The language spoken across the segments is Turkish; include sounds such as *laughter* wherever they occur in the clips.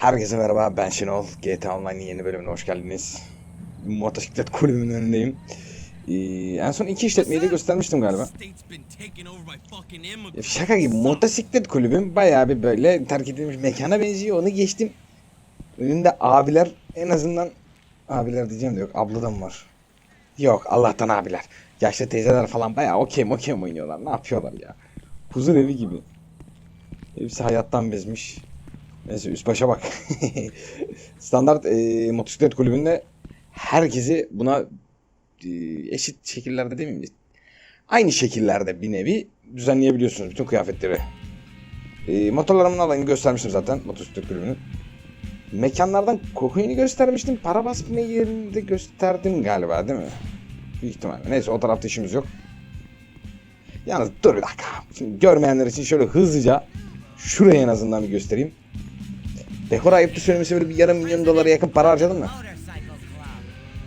Herkese merhaba ben Şenol. GTA Online'in yeni bölümüne hoş geldiniz. Motosiklet kulübümün önündeyim. Ee, en son iki işletmeyi de göstermiştim galiba. Ya şaka gibi motosiklet kulübüm bayağı bir böyle terk edilmiş mekana benziyor. Onu geçtim. Önünde abiler en azından abiler diyeceğim de yok abladan var. Yok Allah'tan abiler. Yaşlı teyzeler falan bayağı okey okey oynuyorlar. Ne yapıyorlar ya? Huzur evi gibi. Hepsi hayattan bezmiş. Neyse üst başa bak. *laughs* Standart e, motosiklet kulübünde herkesi buna e, eşit şekillerde değil mi? Aynı şekillerde bir nevi düzenleyebiliyorsunuz bütün kıyafetleri. E, motorlarımın alanını göstermiştim zaten motosiklet kulübünün. Mekanlardan kokaini göstermiştim. Para basma yerini de gösterdim galiba değil mi? Büyük ihtimalle. Neyse o tarafta işimiz yok. Yalnız dur bir dakika. Şimdi görmeyenler için şöyle hızlıca şuraya en azından bir göstereyim. Dekor ayıptı söylemesi bir yarım milyon dolara yakın para harcadın mı?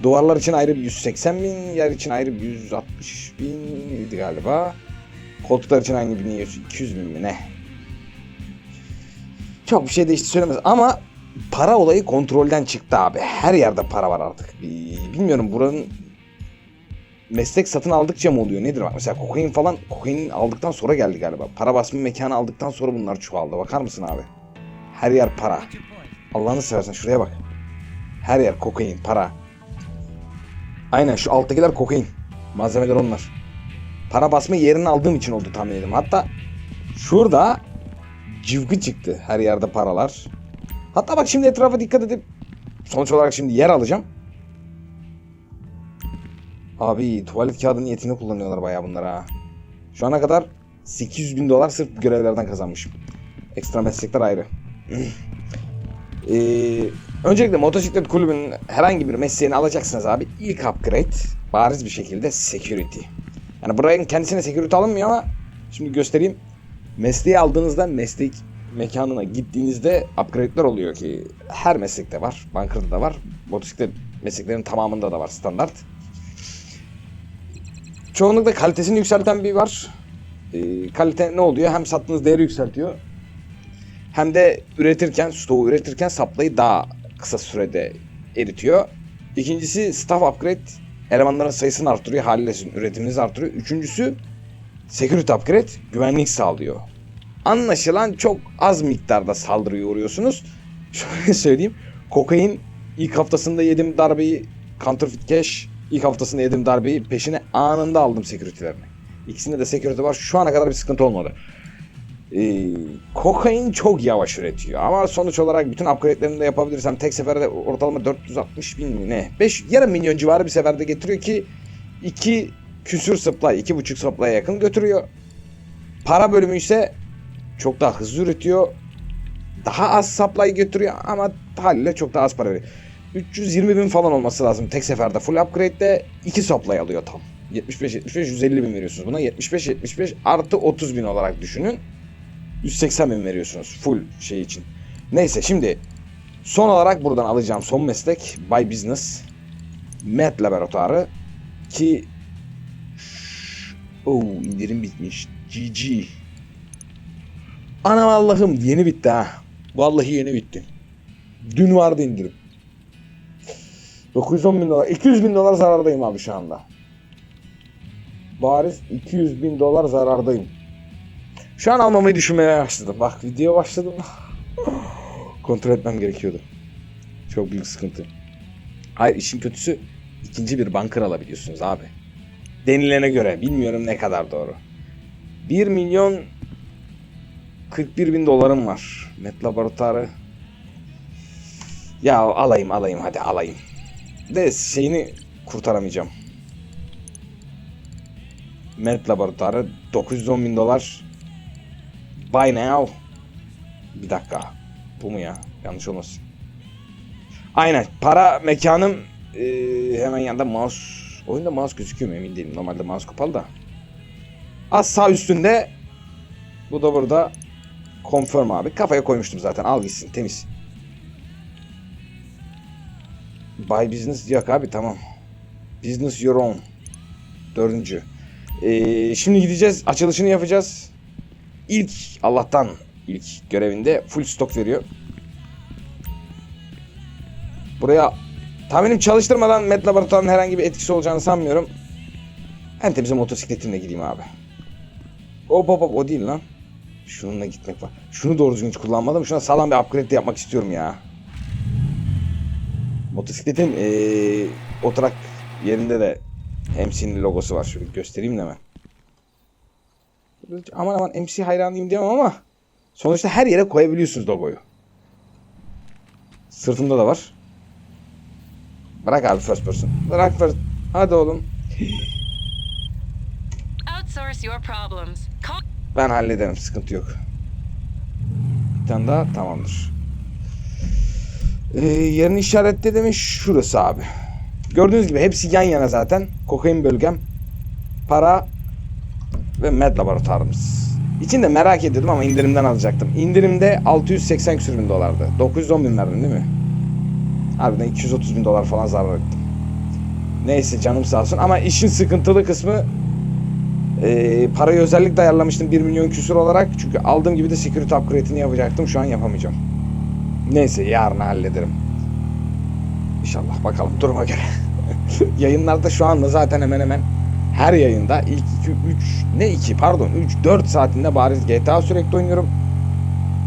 Duvarlar için ayrı bir 180 bin, yer için ayrı bir 160 bin galiba. Koltuklar için aynı 1100, 200 bin mi ne? Çok bir şey değişti söylemez ama para olayı kontrolden çıktı abi. Her yerde para var artık. Bi- Bilmiyorum buranın meslek satın aldıkça mı oluyor nedir? Bak mesela kokain falan kokain aldıktan sonra geldi galiba. Para basma mekanı aldıktan sonra bunlar çoğaldı. Bakar mısın abi? Her yer para. Allah'ını seversen şuraya bak. Her yer kokain, para. Aynen şu alttakiler kokain. Malzemeler onlar. Para basma yerini aldığım için oldu tahmin ediyorum. Hatta şurada cıvgı çıktı. Her yerde paralar. Hatta bak şimdi etrafa dikkat edip sonuç olarak şimdi yer alacağım. Abi tuvalet kağıdı niyetini kullanıyorlar bayağı bunlar ha. Şu ana kadar 800 bin dolar sırf görevlerden kazanmışım. Ekstra meslekler ayrı. Ee, öncelikle motosiklet kulübünün herhangi bir mesleğini alacaksınız abi. İlk upgrade bariz bir şekilde security. Yani buranın kendisine security alınmıyor ama şimdi göstereyim. Mesleği aldığınızda meslek mekanına gittiğinizde upgrade'ler oluyor ki her meslekte var. Banker'da da var. Motosiklet mesleklerinin tamamında da var standart. Çoğunlukla kalitesini yükselten bir var. Ee, kalite ne oluyor? Hem sattığınız değeri yükseltiyor hem de üretirken, stoğu üretirken saplayı daha kısa sürede eritiyor. İkincisi staff upgrade elemanların sayısını artırıyor. Haliyle sizin üretiminizi artırıyor. Üçüncüsü security upgrade güvenlik sağlıyor. Anlaşılan çok az miktarda saldırıya uğruyorsunuz. *laughs* Şöyle söyleyeyim. Kokain ilk haftasında yedim darbeyi counterfeit cash ilk haftasında yedim darbeyi peşine anında aldım security'lerini. İkisinde de security var. Şu ana kadar bir sıkıntı olmadı. Ee, kokain çok yavaş üretiyor ama sonuç olarak bütün upgrade'lerini de yapabilirsem tek seferde ortalama 460 bin ne? 5 yarım milyon civarı bir seferde getiriyor ki 2 küsür supply, 2,5 supply'a yakın götürüyor. Para bölümü ise çok daha hızlı üretiyor. Daha az supply götürüyor ama haliyle çok daha az para veriyor. 320 bin falan olması lazım tek seferde full upgrade'de 2 supply alıyor tam. 75 75 150 bin veriyorsunuz buna 75 75 artı 30 bin olarak düşünün. 180 bin veriyorsunuz full şey için. Neyse şimdi son olarak buradan alacağım son meslek By Business Met Laboratuvarı ki Oo indirim bitmiş. GG. Anam Allah'ım yeni bitti ha. Vallahi yeni bitti. Dün vardı indirim. 910 bin dolar. 200 bin dolar zarardayım abi şu anda. Bariz 200 bin dolar zarardayım. Şu an almamayı düşünmeye başladım. Bak video başladım. Kontrol etmem gerekiyordu. Çok büyük sıkıntı. Hayır işin kötüsü ikinci bir bunker alabiliyorsunuz abi. Denilene göre bilmiyorum ne kadar doğru. 1 milyon 41 bin dolarım var. Met laboratuvarı. Ya alayım alayım hadi alayım. De şeyini kurtaramayacağım. Met laboratuvarı 910 bin dolar. Buy now. Bir dakika. Bu mu ya? Yanlış olmasın. Aynen. Para mekanım eee, hemen yanında mouse. Oyunda mouse gözüküyor mu emin değilim. Normalde mouse kapalı da. Az sağ üstünde. Bu da burada. Confirm abi. Kafaya koymuştum zaten. Al gitsin. Temiz. Buy business yok abi tamam. Business your own. Dördüncü. Ee, şimdi gideceğiz. Açılışını yapacağız. İlk Allah'tan ilk görevinde full stok veriyor. Buraya tahminim çalıştırmadan met laboratuvarının herhangi bir etkisi olacağını sanmıyorum. En temiz motosikletimle gideyim abi. Hop hop hop o değil lan. Şununla gitmek var. Şunu doğru düzgün kullanmadım. Şuna sağlam bir upgrade de yapmak istiyorum ya. Motosikletin ee, oturak yerinde de MC'nin logosu var. Şöyle göstereyim de hemen. Aman aman MC hayranıyım diyemem ama sonuçta her yere koyabiliyorsunuz logoyu. Sırtımda da var. Bırak abi first person. Bırak first. Hadi oğlum. Ben hallederim. Sıkıntı yok. Bir tane daha tamamdır. Ee, yerini işaretle demiş şurası abi. Gördüğünüz gibi hepsi yan yana zaten. Kokain bölgem. Para ve med laboratuvarımız. İçinde merak ediyordum ama indirimden alacaktım. İndirimde 680 küsür bin dolardı. 910 bin verdim değil mi? Harbiden 230 bin dolar falan zarar ettim. Neyse canım sağ olsun ama işin sıkıntılı kısmı ee, parayı özellikle ayarlamıştım 1 milyon küsür olarak. Çünkü aldığım gibi de security upgrade'ini yapacaktım. Şu an yapamayacağım. Neyse yarın hallederim. İnşallah bakalım duruma göre. *laughs* Yayınlarda şu anda zaten hemen hemen her yayında ilk 2 3 ne 2 pardon 3 4 saatinde bariz GTA sürekli oynuyorum.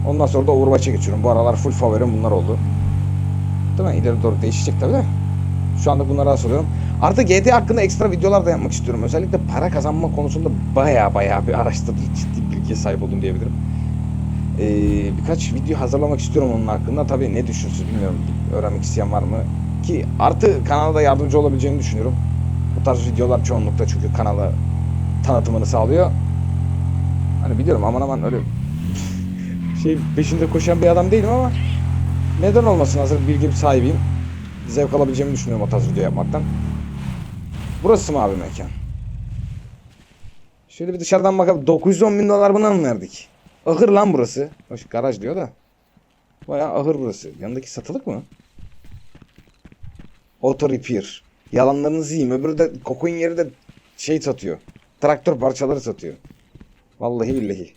Ondan sonra da Overwatch'a geçiyorum. Bu aralar full favorim bunlar oldu. Değil mi? İleri doğru değişecek tabii de. Şu anda bunları asılıyorum. Artık GT hakkında ekstra videolar da yapmak istiyorum. Özellikle para kazanma konusunda baya baya bir araştırdım. Ciddi bilgiye sahip oldum diyebilirim. Ee, birkaç video hazırlamak istiyorum onun hakkında. Tabii ne düşünürsünüz bilmiyorum. Öğrenmek isteyen var mı? Ki artı kanala da yardımcı olabileceğini düşünüyorum. Tarz videolar çoğunlukla çünkü kanalı tanıtımını sağlıyor. Hani biliyorum aman aman öyle *laughs* şey peşinde koşan bir adam değilim ama neden olmasın hazır bilgi sahibiyim. Zevk alabileceğimi düşünüyorum o tarz video yapmaktan. Burası mı abi mekan? Şöyle bir dışarıdan bakalım. 910 bin dolar buna mı verdik? Ahır lan burası. Hoş garaj diyor da. Bayağı ahır burası. Yanındaki satılık mı? Auto repair. Yalanlarınızı yiyeyim. Öbürü de kokoin yeri de şey satıyor. Traktör parçaları satıyor. Vallahi billahi.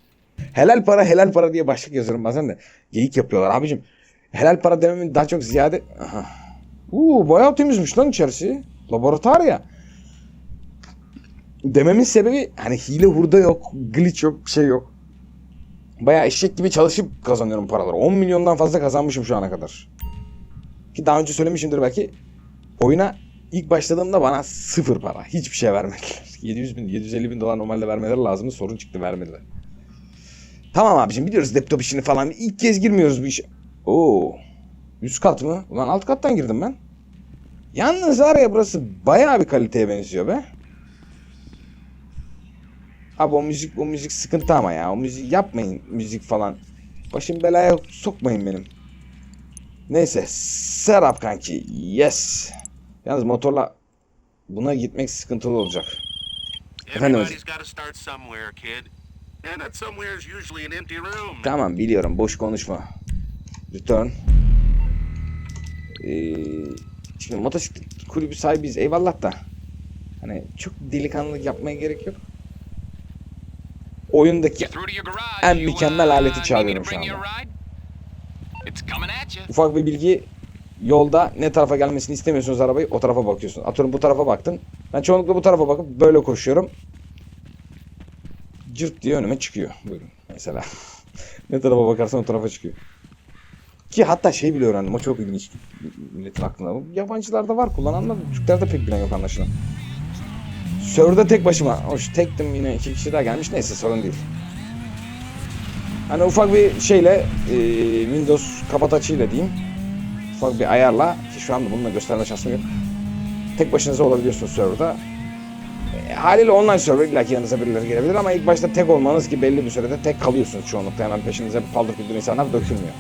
Helal para helal para diye başlık yazıyorum bazen de. Geyik yapıyorlar abicim. Helal para dememin daha çok ziyade... Uuu bayağı temizmiş lan içerisi. Laboratuvar ya. Dememin sebebi hani hile hurda yok, glitch yok, bir şey yok. Bayağı eşek gibi çalışıp kazanıyorum paraları. 10 milyondan fazla kazanmışım şu ana kadar. Ki daha önce söylemişimdir belki. Oyuna ilk başladığımda bana sıfır para. Hiçbir şey vermediler. *laughs* 700 bin, 750 bin dolar normalde vermeleri lazımdı. Sorun çıktı vermediler. Tamam abicim biliyoruz laptop işini falan. İlk kez girmiyoruz bu işe. Oo. Üst kat mı? Ulan alt kattan girdim ben. Yalnız var ya burası bayağı bir kaliteye benziyor be. Abi o müzik o müzik sıkıntı ama ya. O müzik yapmayın müzik falan. Başım belaya sokmayın benim. Neyse. Serap kanki. Yes. Yalnız motorla buna gitmek sıkıntılı olacak. Efendim hocam. Tamam biliyorum boş konuşma. Return. Ee, şimdi motosiklet kulübü sahibiyiz eyvallah da. Hani çok delikanlılık yapmaya gerek yok. Oyundaki. En mükemmel uh, aleti çağırıyorum şu anda. ufak bir bilgi yolda ne tarafa gelmesini istemiyorsunuz arabayı o tarafa bakıyorsun. Atıyorum bu tarafa baktın. Ben çoğunlukla bu tarafa bakıp böyle koşuyorum. Cırt diye önüme çıkıyor. Buyurun mesela. *laughs* ne tarafa bakarsan o tarafa çıkıyor. Ki hatta şey bile öğrendim. O çok ilginç. Milletin aklına. Bu Yabancılarda var kullananlar. Türklerde pek bilen yok anlaşılan. Server'da tek başıma. Hoş tektim yine iki kişi daha gelmiş. Neyse sorun değil. Hani ufak bir şeyle e, Windows kapat açıyla diyeyim. Ufak bir ayarla ki şu anda bununla gösterme şansım yok. Tek başınıza olabiliyorsunuz serverda. E, haliyle online server illa ki yanınıza birileri gelebilir ama ilk başta tek olmanız ki belli bir sürede tek kalıyorsunuz çoğunlukla. Hemen peşinize paldır küldür insanlar dökülmüyor.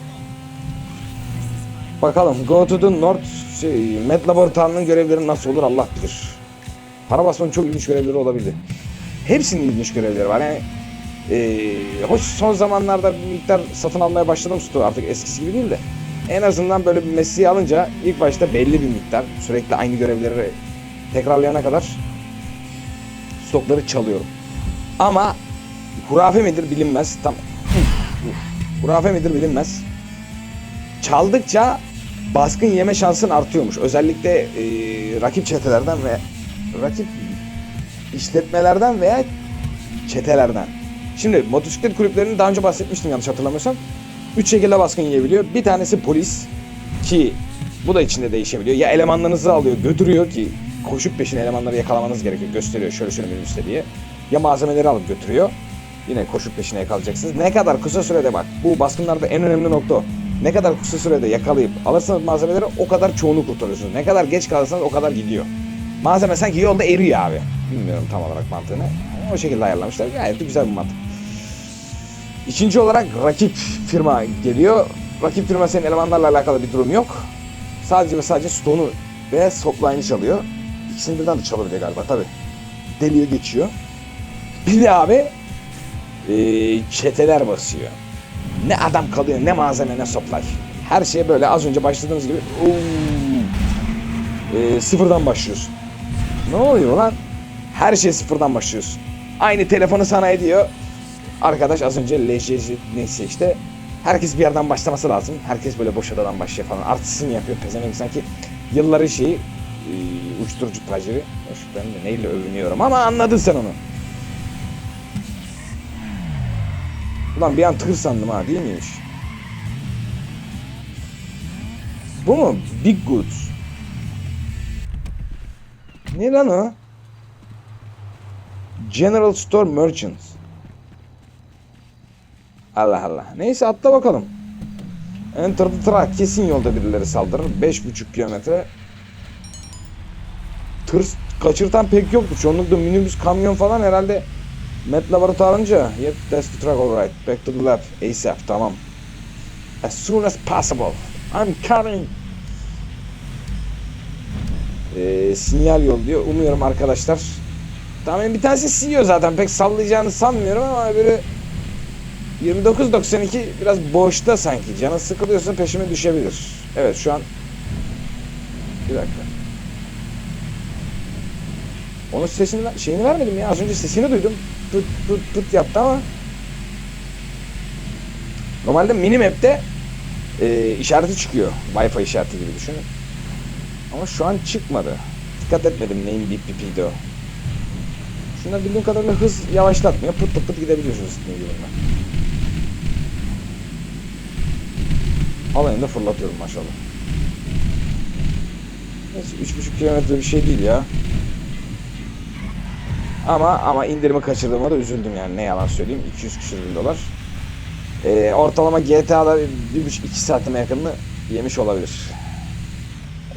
Bakalım Go to the North şey, Med laboratuvarının görevleri nasıl olur Allah bilir. Para basmanın çok ilginç görevleri olabilir. Hepsinin ilginç görevleri var. Yani ee, hoş son zamanlarda bir miktar satın almaya başladım stoğu artık eskisi gibi değil de. En azından böyle bir mesleği alınca ilk başta belli bir miktar sürekli aynı görevleri tekrarlayana kadar stokları çalıyorum. Ama hurafe midir bilinmez. Tam hurafe midir bilinmez. Çaldıkça baskın yeme şansın artıyormuş. Özellikle e, rakip çetelerden ve rakip işletmelerden veya çetelerden. Şimdi motosiklet kulüplerini daha önce bahsetmiştim yanlış hatırlamıyorsam. Üç şekilde baskın yiyebiliyor. Bir tanesi polis ki bu da içinde değişebiliyor. Ya elemanlarınızı alıyor götürüyor ki koşup peşine elemanları yakalamanız gerekiyor. Gösteriyor şöyle şöyle minibüste diye. Ya malzemeleri alıp götürüyor. Yine koşup peşine yakalayacaksınız. Ne kadar kısa sürede bak. Bu baskınlarda en önemli nokta o. Ne kadar kısa sürede yakalayıp alırsanız malzemeleri o kadar çoğunu kurtarıyorsunuz. Ne kadar geç kalırsanız o kadar gidiyor. Malzeme sanki yolda eriyor abi. Bilmiyorum tam olarak mantığını. O şekilde ayarlamışlar. Gayet de güzel bir mantık. İkinci olarak rakip firma geliyor. Rakip firma senin elemanlarla alakalı bir durum yok. Sadece ve sadece stone'u ve sopline'ı çalıyor. İkisini birden de çalabiliyor galiba tabi. Deliyor geçiyor. Bir de abi eee, çeteler basıyor. Ne adam kalıyor ne malzeme ne supply. Her şey böyle az önce başladığımız gibi ooo, eee, sıfırdan başlıyorsun. Ne oluyor lan? Her şey sıfırdan başlıyorsun. Aynı telefonu sana ediyor. Arkadaş az önce LJC neyse işte herkes bir yerden başlaması lazım. Herkes böyle boş odadan başlıyor falan. Artistini yapıyor pezevenk sanki yılları şeyi e, uyuşturucu taciri. Ben de neyle övünüyorum ama anladın sen onu. Ulan bir an tır sandım ha değil miymiş? Bu mu? Big Goods. Ne lan o? General Store Merchants. Allah Allah. Neyse atla bakalım. Enter the truck. Kesin yolda birileri saldırır. 5,5 kilometre. Tır kaçırtan pek yoktu. Çoğunlukla minibüs, kamyon falan herhalde Met laboratuvar alınca Yep, that's the truck alright. Back to the lab. ASAP. Tamam. As soon as possible. I'm coming. Ee, sinyal yol diyor. Umuyorum arkadaşlar. Tamam bir tanesi CEO zaten. Pek sallayacağını sanmıyorum ama öbürü 29.92 biraz boşta sanki. Canı sıkılıyorsa peşime düşebilir. Evet şu an bir dakika. Onun sesini şeyini vermedim ya. Az önce sesini duydum. Pıt pıt pıt yaptı ama. Normalde minimap'te e, işareti çıkıyor. Wi-Fi işareti gibi düşünün. Ama şu an çıkmadı. Dikkat etmedim neyin bip bipiydi o. Şunlar bildiğim kadarıyla hız yavaşlatmıyor. Pıt pıt pıt gidebiliyorsunuz ne yolunda. Alayını da fırlatıyorum maşallah. Neyse 3,5 kilometre bir şey değil ya. Ama ama indirimi kaçırdığıma da üzüldüm yani ne yalan söyleyeyim 200 küsür bin dolar. Ee, ortalama GTA'da 1,5-2 saatime yakınını yemiş olabilir.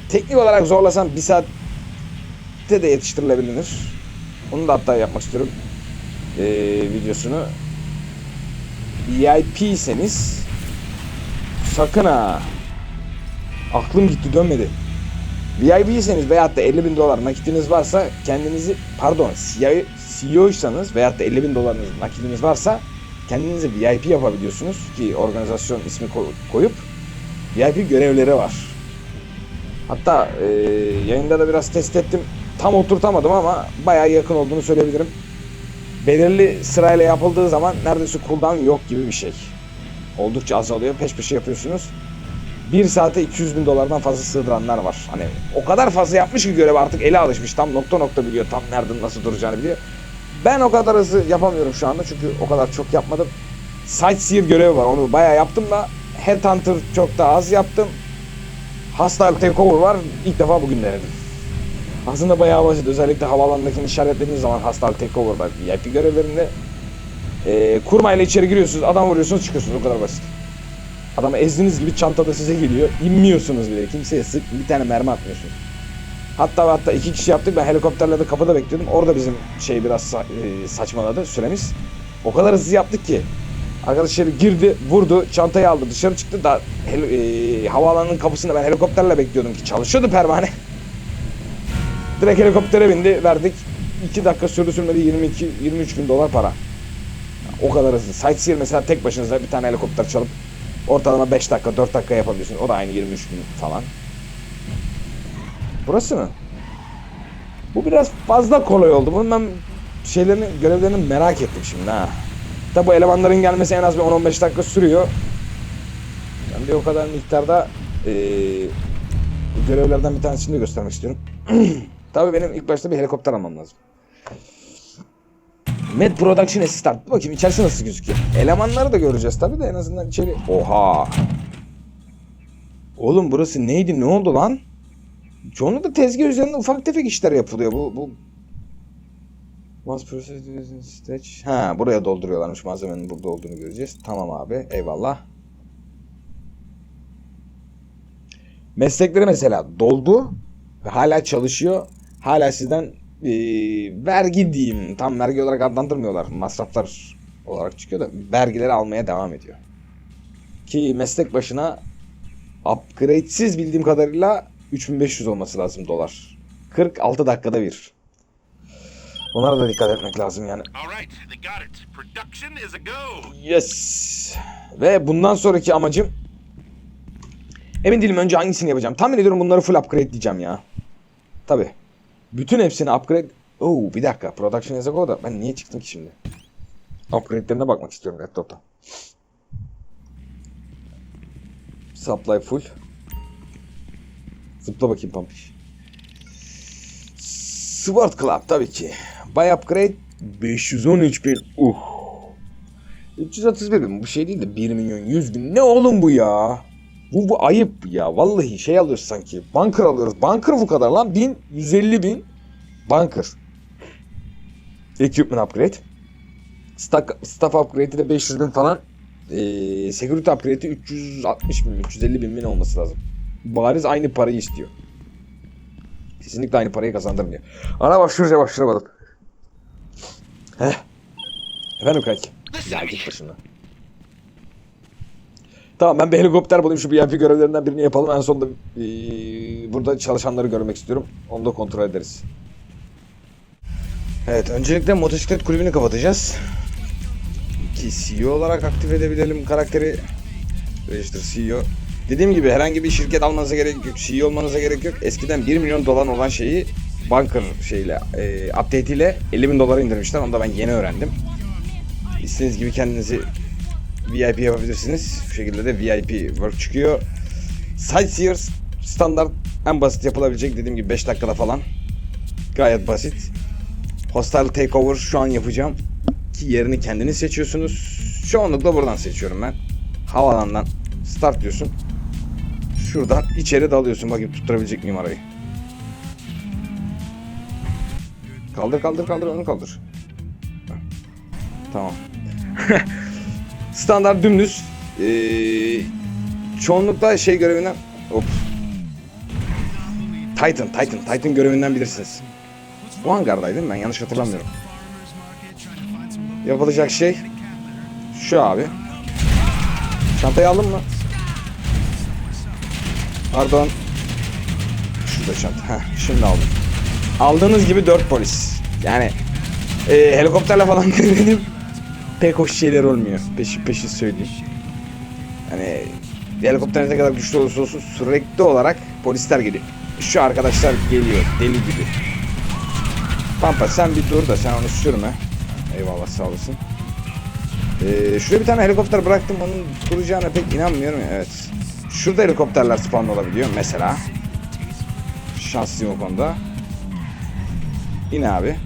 Teknik olarak zorlasam 1 saatte de yetiştirilebilir. Onu da hatta yapmak istiyorum ee, videosunu. VIP'seniz sakın ha aklım gitti dönmedi. VIP'seniz veyahut da 50 bin dolar nakitiniz varsa kendinizi pardon CEO'ysanız veyahut da 50 bin dolarınız nakitiniz varsa kendinizi VIP yapabiliyorsunuz ki organizasyon ismi ko- koyup VIP görevleri var. Hatta e, yayında da biraz test ettim. Tam oturtamadım ama bayağı yakın olduğunu söyleyebilirim. Belirli sırayla yapıldığı zaman neredeyse cooldown yok gibi bir şey. Oldukça azalıyor. Peş peşe yapıyorsunuz. Bir saate 200 bin dolardan fazla sığdıranlar var. Hani o kadar fazla yapmış ki görev artık ele alışmış. Tam nokta nokta biliyor. Tam nereden nasıl duracağını biliyor. Ben o kadar hızlı yapamıyorum şu anda çünkü o kadar çok yapmadım. Sightseer görevi var. Onu bayağı yaptım da Headhunter çok daha az yaptım. Hostile Takeover var. İlk defa bugün denedim. Aslında bayağı basit. Özellikle havaalanındakini işaretlediğiniz zaman Hostile Takeover'da VIP görevlerinde e, kurmayla içeri giriyorsunuz. Adam vuruyorsunuz çıkıyorsunuz. O kadar basit. Adamı ezdiğiniz gibi çantada size geliyor. İnmiyorsunuz bile. Kimseye sık bir tane mermi atmıyorsunuz. Hatta hatta iki kişi yaptık. Ben helikopterle de kapıda bekliyordum. Orada bizim şey biraz sa- e, saçmaladı süremiz. O kadar hızlı yaptık ki. Arkadaş girdi, vurdu, çantayı aldı, dışarı çıktı da e, havaalanının kapısında ben helikopterle bekliyordum ki çalışıyordu pervane. Direkt helikoptere bindi, verdik. 2 dakika sürdü sürmedi 22 23 bin dolar para. O kadar hızlı. Sightseer mesela tek başınıza bir tane helikopter çalıp ortalama 5 dakika 4 dakika yapabiliyorsun. O da aynı 23 bin falan. Burası mı? Bu biraz fazla kolay oldu. Bunun ben şeylerini, görevlerini merak ettim şimdi ha. Tabi bu elemanların gelmesi en az bir 10-15 dakika sürüyor. Ben bir o kadar miktarda Ee, görevlerden bir tanesini de göstermek istiyorum. *clears throat* Tabii benim ilk başta bir helikopter almam lazım. Med Production Assistant. Bakayım içerisi nasıl gözüküyor. Elemanları da göreceğiz tabii de en azından içeri... Oha! Oğlum burası neydi? Ne oldu lan? Çoğunlukla tezgah üzerinde ufak tefek işler yapılıyor. Bu, bu Mass. Ha buraya dolduruyorlarmış malzemenin burada olduğunu göreceğiz. Tamam abi eyvallah. Meslekleri mesela doldu ve hala çalışıyor. Hala sizden eee, vergi diyeyim. Tam vergi olarak adlandırmıyorlar. Masraflar olarak çıkıyor da vergileri almaya devam ediyor. Ki meslek başına upgrade'siz bildiğim kadarıyla 3500 olması lazım dolar. 46 dakikada bir. Onlara da dikkat etmek lazım yani. Yes. Ve bundan sonraki amacım emin değilim önce hangisini yapacağım. Tahmin ediyorum bunları full upgrade diyeceğim ya. Tabi. Bütün hepsini upgrade... Oo bir dakika. Production as a go da ben niye çıktım ki şimdi? Upgrade'lerine bakmak istiyorum Red Dot'a. Supply full. Zıpla bakayım Pampiş. Sword Club tabii ki. Buy upgrade 513 bin. Uh. 331 bin bu şey değil de 1 milyon 100 bin. Ne oğlum bu ya? Bu, bu ayıp ya. Vallahi şey alıyoruz sanki. Bunker alıyoruz. Bunker bu kadar lan. 1000, 150 bin. Bunker. Equipment upgrade. Staff, staff upgrade'i de 500 bin falan. Ee, security upgrade'i 360 bin, 350 bin bin olması lazım. Bariz aynı parayı istiyor. Kesinlikle aynı parayı kazandırmıyor. Ana başvuracağım başvuramadım. Heh. Efendim kanki. Ya git başına. Tamam ben bir helikopter bulayım şu VIP görevlerinden birini yapalım. En sonunda eee, burada çalışanları görmek istiyorum. Onu da kontrol ederiz. Evet öncelikle motosiklet kulübünü kapatacağız. Ki CEO olarak aktif edebilelim karakteri. Register CEO. Dediğim gibi herhangi bir şirket almanıza gerek yok. CEO olmanıza gerek yok. Eskiden 1 milyon dolar olan şeyi Bunker şeyle, e, update ile 50 bin dolara indirmişler. Onu da ben yeni öğrendim. İstediğiniz gibi kendinizi VIP yapabilirsiniz. Bu şekilde de VIP work çıkıyor. Sightseers standart en basit yapılabilecek dediğim gibi 5 dakikada falan. Gayet basit. Hostile Takeover şu an yapacağım. Ki yerini kendiniz seçiyorsunuz. Çoğunlukla buradan seçiyorum ben. Havalandan start diyorsun. Şuradan içeri dalıyorsun. Bakayım tutturabilecek miyim arayı. Kaldır kaldır kaldır onu kaldır. Tamam. *laughs* Standart dümdüz. Ee, çoğunlukla şey görevinden... Hop. Titan, Titan, Titan görevinden bilirsiniz. Bu hangardaydım ben yanlış hatırlamıyorum. Yapılacak şey şu abi. Çantayı aldın mı? Pardon. Şurada çanta. Heh, şimdi aldım. Aldığınız gibi 4 polis. Yani e, helikopterle falan *laughs* denedim. Pek hoş şeyler olmuyor. Peşi peşi söyleyeyim. Hani helikopter ne kadar güçlü olursa olsun sürekli olarak polisler geliyor. Şu arkadaşlar geliyor deli gibi. Pampa sen bir dur da sen onu sürme. Eyvallah sağ olasın. Ee, şuraya bir tane helikopter bıraktım onun duracağına pek inanmıyorum evet. Şurada helikopterler spawn olabiliyor mesela. Şanslıyım o konuda. İn abi.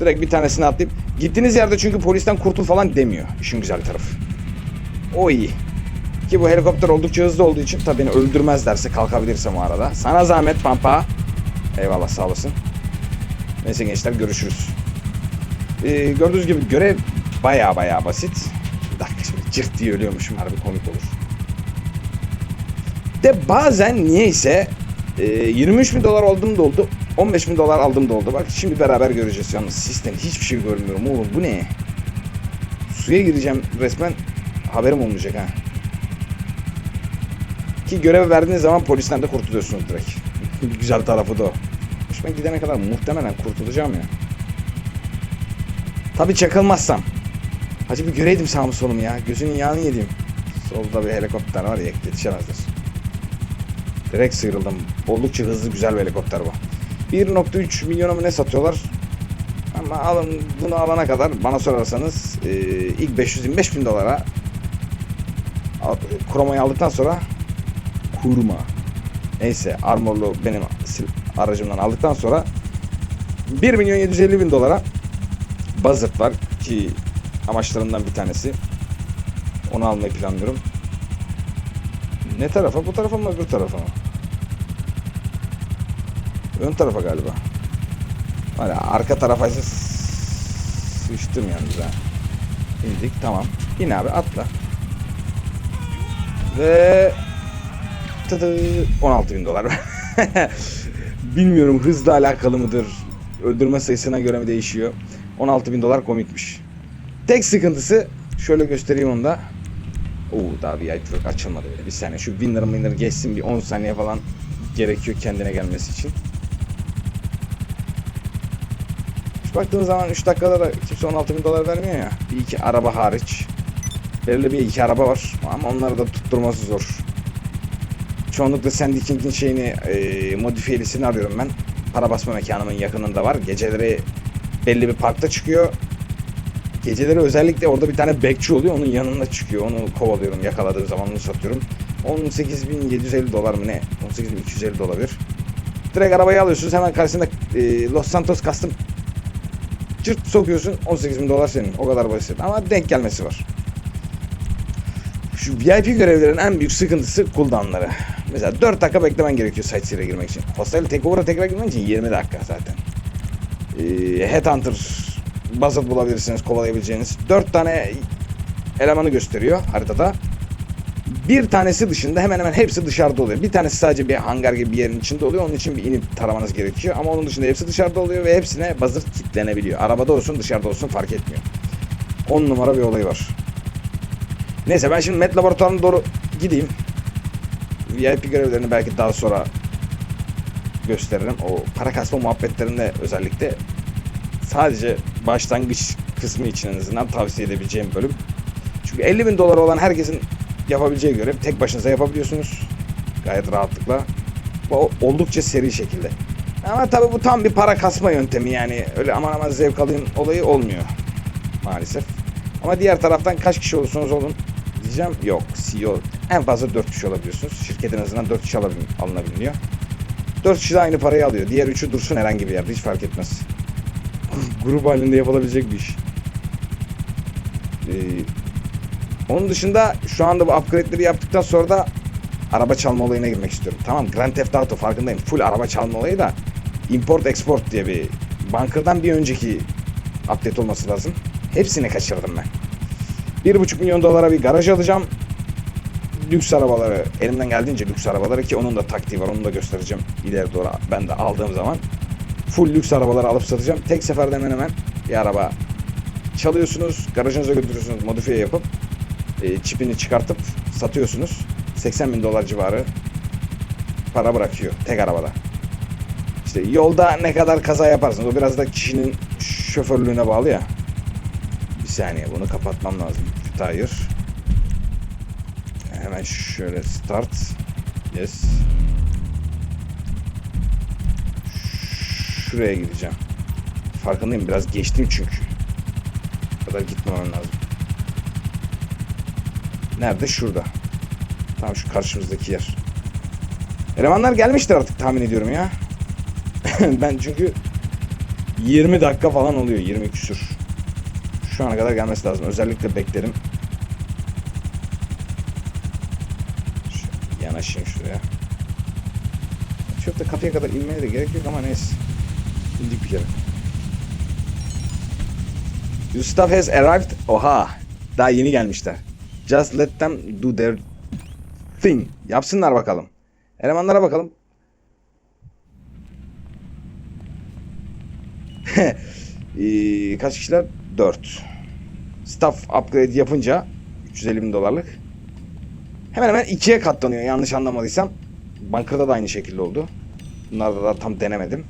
Direkt bir tanesini atlayıp gittiğiniz yerde çünkü polisten kurtul falan demiyor. İşin güzel tarafı. O iyi. Ki bu helikopter oldukça hızlı olduğu için tabii beni öldürmezlerse kalkabilirsem o arada. Sana zahmet Pampa. Eyvallah sağ olasın. Neyse gençler görüşürüz. Ee, gördüğünüz gibi görev baya baya basit. Bir dakika şimdi cırt diye ölüyormuşum harbi komik olur. De bazen niyeyse e, 23 bin dolar aldım da oldu. 15 bin dolar aldım da oldu. Bak şimdi beraber göreceğiz yalnız sistem hiçbir şey görmüyorum oğlum bu ne? Suya gireceğim resmen haberim olmayacak ha. Ki görev verdiğiniz zaman polisten de kurtuluyorsunuz direkt. *laughs* Güzel tarafı da o. Ben gidene kadar muhtemelen kurtulacağım ya. Tabi çakılmazsam. Hacı bir göreydim sağımı solumu ya. Gözünün yağını yedim. Solda bir helikopter var ya yetişemezler. Direkt sıyrıldım. Oldukça hızlı güzel bir helikopter bu. 1.3 milyona mı ne satıyorlar? Ama alın bunu alana kadar bana sorarsanız e, ilk 525 bin dolara kromayı aldıktan sonra kurma. neyse armorlu benim aracımdan aldıktan sonra 1 milyon 750 bin dolara Buzzard var ki amaçlarından bir tanesi. Onu almayı planlıyorum. Ne tarafa? Bu tarafa mı öbür tarafa mı? Ön tarafa galiba. Ya arka tarafa ise sıçtım yalnız ha. İndik tamam. İn abi atla. Ve tıdı 16 bin dolar. *laughs* Bilmiyorum hızla alakalı mıdır? Öldürme sayısına göre mi değişiyor? 16 bin dolar komikmiş. Tek sıkıntısı şöyle göstereyim onu da. Oo daha VIP açılmadı bile. Bir saniye şu winner winner geçsin bir 10 saniye falan gerekiyor kendine gelmesi için. Şu baktığın zaman 3 dakikada da kimse 16 bin dolar vermiyor ya. Bir iki araba hariç. Belirli bir iki araba var ama onları da tutturması zor. Çoğunlukla Sandy King'in şeyini e, modifiyelisini arıyorum ben. Para basma mekanımın yakınında var. Geceleri belli bir parkta çıkıyor. Geceleri özellikle orada bir tane bekçi oluyor. Onun yanında çıkıyor. Onu kovalıyorum. Yakaladığım zaman onu satıyorum. 18.750 dolar mı ne? 18.250 dolar bir. Direkt arabayı alıyorsunuz. Hemen karşısında e, Los Santos Custom cırt sokuyorsun 18.000 dolar senin. O kadar basit. Ama denk gelmesi var. Şu VIP görevlerin en büyük sıkıntısı cooldownları. Mesela 4 dakika beklemen gerekiyor sightseer'e girmek için. Hostel takeover'a tekrar girmek için 20 dakika zaten. Ee, Headhunter buzzard bulabilirsiniz kovalayabileceğiniz. 4 tane elemanı gösteriyor haritada. Bir tanesi dışında hemen hemen hepsi dışarıda oluyor. Bir tanesi sadece bir hangar gibi bir yerin içinde oluyor. Onun için bir inip taramanız gerekiyor. Ama onun dışında hepsi dışarıda oluyor ve hepsine buzzard kilitlenebiliyor. Arabada olsun dışarıda olsun fark etmiyor. 10 numara bir olayı var. Neyse ben şimdi Met laboratuvarına doğru gideyim. VIP görevlerini belki daha sonra gösteririm. O para kasma muhabbetlerinde özellikle sadece başlangıç kısmı için en azından tavsiye edebileceğim bölüm. Çünkü 50 bin dolar olan herkesin yapabileceği görev tek başınıza yapabiliyorsunuz. Gayet rahatlıkla. Bu oldukça seri şekilde. Ama tabii bu tam bir para kasma yöntemi yani öyle aman aman zevk alayım olayı olmuyor maalesef. Ama diğer taraftan kaç kişi olursanız olun diyeceğim yok CEO en fazla 4 kişi olabiliyorsunuz. Şirket en azından 4 kişi alınabiliyor. 4 kişi de aynı parayı alıyor. Diğer üçü dursun herhangi bir yerde hiç fark etmez. *laughs* Grup halinde yapılabilecek bir iş. Ee, onun dışında şu anda bu upgrade'leri yaptıktan sonra da araba çalma olayına girmek istiyorum. Tamam Grand Theft Auto farkındayım. Full araba çalma olayı da import export diye bir bunker'dan bir önceki update olması lazım. Hepsini kaçırdım ben. 1,5 milyon dolara bir garaj alacağım. Lüks arabaları, elimden geldiğince lüks arabaları ki onun da taktiği var, onu da göstereceğim ileri doğru ben de aldığım zaman. Full lüks arabaları alıp satacağım. Tek seferde hemen hemen bir araba çalıyorsunuz, garajınıza götürüyorsunuz, modifiye yapıp e, çipini çıkartıp satıyorsunuz. 80 bin dolar civarı para bırakıyor tek arabada. İşte yolda ne kadar kaza yaparsınız o biraz da kişinin şoförlüğüne bağlı ya. Bir saniye bunu kapatmam lazım. Tire. Hemen şöyle start. Yes. Şuraya gideceğim. Farkındayım biraz geçtim çünkü. Bu kadar gitmemem lazım. Nerede? Şurada. Tam şu karşımızdaki yer. Elemanlar gelmiştir artık tahmin ediyorum ya. *laughs* ben çünkü 20 dakika falan oluyor. 20 küsür. Şu ana kadar gelmesi lazım. Özellikle beklerim. Şöyle yanaşayım şuraya. Çok da kapıya kadar inmeye de gerek yok ama neyse. İndik bir kere. Stuff has arrived. Oha. Daha yeni gelmişler. Just let them do their thing. Yapsınlar bakalım. Elemanlara bakalım. *laughs* Ee, kaç kişiler? 4. Staff upgrade yapınca 350 bin dolarlık. Hemen hemen ikiye katlanıyor yanlış anlamadıysam. Banker'da da aynı şekilde oldu. Bunlarda da tam denemedim.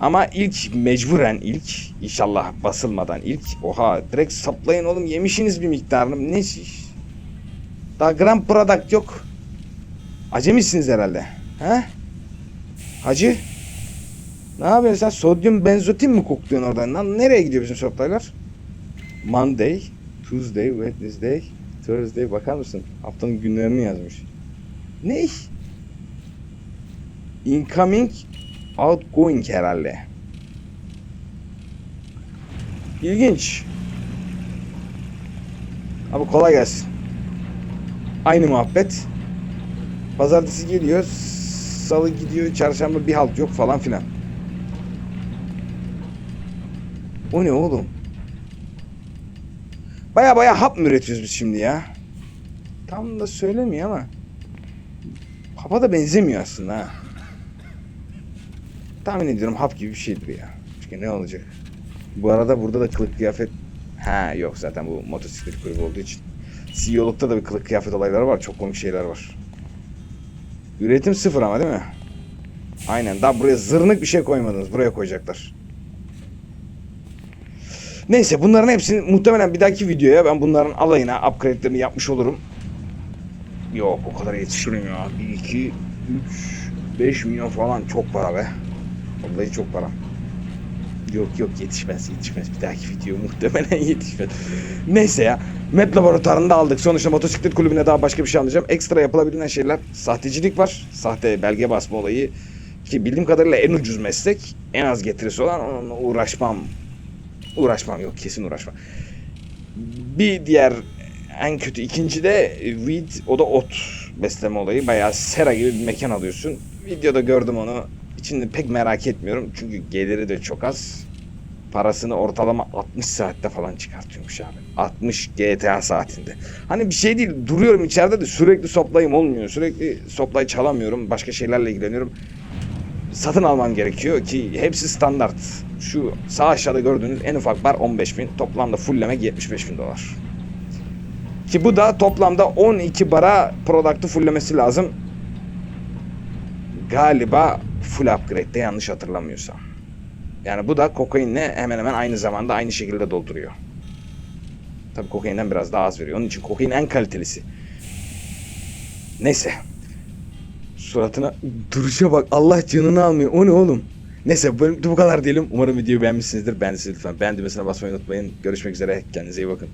Ama ilk mecburen ilk inşallah basılmadan ilk oha direkt saplayın oğlum yemişsiniz bir miktarını ne? Daha gram product yok. Acemisiniz herhalde. He? Hacı? Ne yapıyorsun sen? Sodyum benzotin mi kokluyorsun oradan? Lan nereye gidiyor bizim supply'lar? Monday, Tuesday, Wednesday, Thursday bakar mısın? Haftanın günlerini yazmış. Ne? Incoming, outgoing herhalde. İlginç. Abi kolay gelsin. Aynı muhabbet. Pazartesi geliyor, salı gidiyor, çarşamba bir halt yok falan filan. O ne oğlum? Baya baya hap mı üretiyoruz biz şimdi ya? Tam da söylemiyor ama. Hapa da benzemiyor aslında ha. Tahmin ediyorum hap gibi bir şeydir ya. Çünkü ne olacak? Bu arada burada da kılık kıyafet... Ha yok zaten bu motosiklet kulübü olduğu için. CEO'lukta da bir kılık kıyafet olayları var. Çok komik şeyler var. Üretim sıfır ama değil mi? Aynen. Daha buraya zırnık bir şey koymadınız. Buraya koyacaklar. Neyse bunların hepsini muhtemelen bir dahaki videoya ben bunların alayına upgrade'lerini yapmış olurum. Yok o kadar yetişirim ya. 1, 2, 3, 5 milyon falan çok para be. Vallahi çok para. Yok yok yetişmez yetişmez. Bir dahaki video muhtemelen *laughs* yetişmez. Neyse ya. Met laboratuvarında aldık. Sonuçta motosiklet kulübüne daha başka bir şey almayacağım. Ekstra yapılabilen şeyler sahtecilik var. Sahte belge basma olayı. Ki bildiğim kadarıyla en ucuz meslek. En az getirisi olan onunla uğraşmam. Uğraşmam yok kesin uğraşmam. Bir diğer en kötü ikinci de weed o da ot besleme olayı. Bayağı sera gibi bir mekan alıyorsun. Videoda gördüm onu. İçinde pek merak etmiyorum. Çünkü geliri de çok az. Parasını ortalama 60 saatte falan çıkartıyormuş abi. 60 GTA saatinde. Hani bir şey değil. Duruyorum içeride de sürekli soplayım olmuyor. Sürekli soplay çalamıyorum. Başka şeylerle ilgileniyorum. Satın almam gerekiyor ki hepsi standart. Şu sağ aşağıda gördüğünüz en ufak bar 15 bin. Toplamda fulllemek 75 bin dolar. Ki bu da toplamda 12 bara product'ı fulllemesi lazım. Galiba full upgrade'de yanlış hatırlamıyorsam. Yani bu da kokainle hemen hemen aynı zamanda aynı şekilde dolduruyor. Tabii kokainden biraz daha az veriyor. Onun için kokain en kalitelisi. Neyse. Suratına duruşa bak. Allah canını almıyor. O ne oğlum? Neyse bu kadar diyelim. Umarım videoyu beğenmişsinizdir. Beğendiyseniz lütfen beğen düğmesine basmayı unutmayın. Görüşmek üzere. Kendinize iyi bakın.